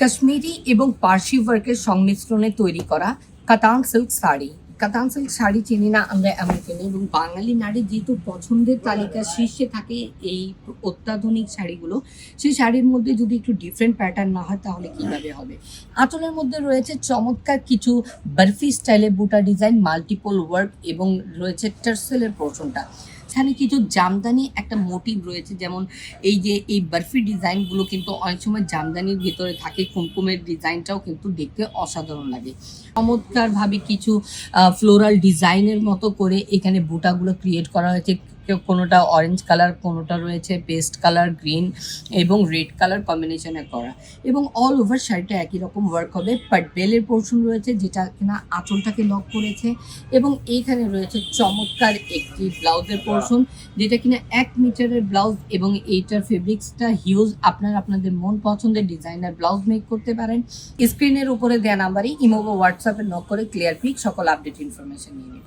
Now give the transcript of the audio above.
কাশ্মীরি এবং পার্সি ওয়ার্কের সংমিশ্রণে তৈরি করা কাতান সিল্ক শাড়ি। কাতান সিল্ক শাড়ি চিনি না আমরা এমন কিনি এবং বাঙালি নারী যেহেতু পছন্দের তালিকা শীর্ষে থাকে এই অত্যাধুনিক শাড়িগুলো, সেই শাড়ির মধ্যে যদি একটু ডিফারেন্ট প্যাটার্ন না হয় তাহলে কীভাবে হবে? আঁচলের মধ্যে রয়েছে চমৎকার কিছু বার্ফি স্টাইলে বুটা ডিজাইন মাল্টিপল ওয়ার্ক এবং রয়েছে টার্সেলের পোর্শনটা এখানে কিছু জামদানি একটা মোটিভ রয়েছে। যেমন এই যে, এই বার্ফি ডিজাইনগুলো কিন্তু অনেক সময় জামদানির ভিতরে থাকে, কুমকুমের ডিজাইনটাও কিন্তু দেখতে অসাধারণ লাগে। চমৎকারভাবে কিছু ফ্লোরাল ডিজাইনের মতো করে এখানে বুটাগুলো ক্রিয়েট করা হয়েছে। কোনোটা অরেঞ্জ কালার কোনোটা রয়েছে পেস্ট কালার গ্রিন এবং রেড কালার কম্বিনেশনে করা। এবং অল ওভার শাড়িটা একই রকম ওয়ার্ক হবে। বাট বেলের পোর্শন রয়েছে যেটা কিনা আঁচলটাকে লক করেছে এবং এইখানে রয়েছে চমৎকার একটি ব্লাউজের পোর্শন যেটা কিনা এক মিটারের ব্লাউজ এবং এইটার ফেব্রিক্সটা হিউজ আপনারা আপনাদের মন পছন্দের ডিজাইনার ব্লাউজ মেক করতে পারেন। স্ক্রিনের উপরে দেওয়া নাম্বারই ইমো বা হোয়াটসঅ্যাপে নক করে ক্লিয়ার পিক সকল আপডেট ইনফরমেশন নিয়ে নেবেন